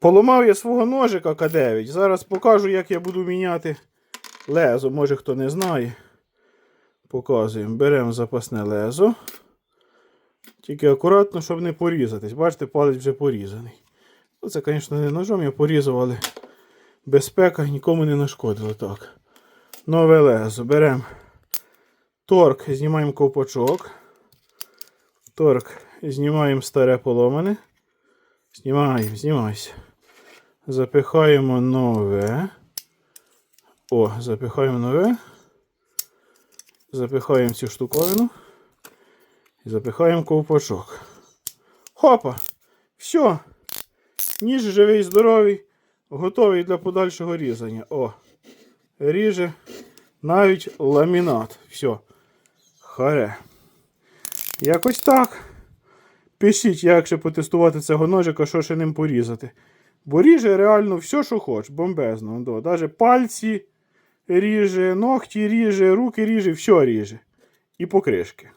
Поламав я свого ножика К9. Зараз покажу, як я буду міняти лезо. Може хто не знає. Показуємо. Беремо запасне лезо. Тільки акуратно, щоб не порізатись. Бачите, палець вже порізаний. Ну, це, звісно, не ножом я порізав, але безпека нікому не нашкодила. Так. Нове лезо. Беремо торк, знімаємо ковпачок. Торк, знімаємо старе поломане. Знімаємо, знімайся. Запихаємо нове. О, запихаємо нове. Запихаємо цю штуковину. І запихаємо ковпачок. Хопа! Все. Ніж живий, здоровий, готовий для подальшого різання. О, ріже навіть ламінат. Все. Харе. Якось так. Пишіть, як ще потестувати цього ножика, що ще ним порізати. Бо ріже реально все, що хочеш, бомбезно. Навіть пальці ріже, ногті ріже, руки ріже, все ріже. І покришки.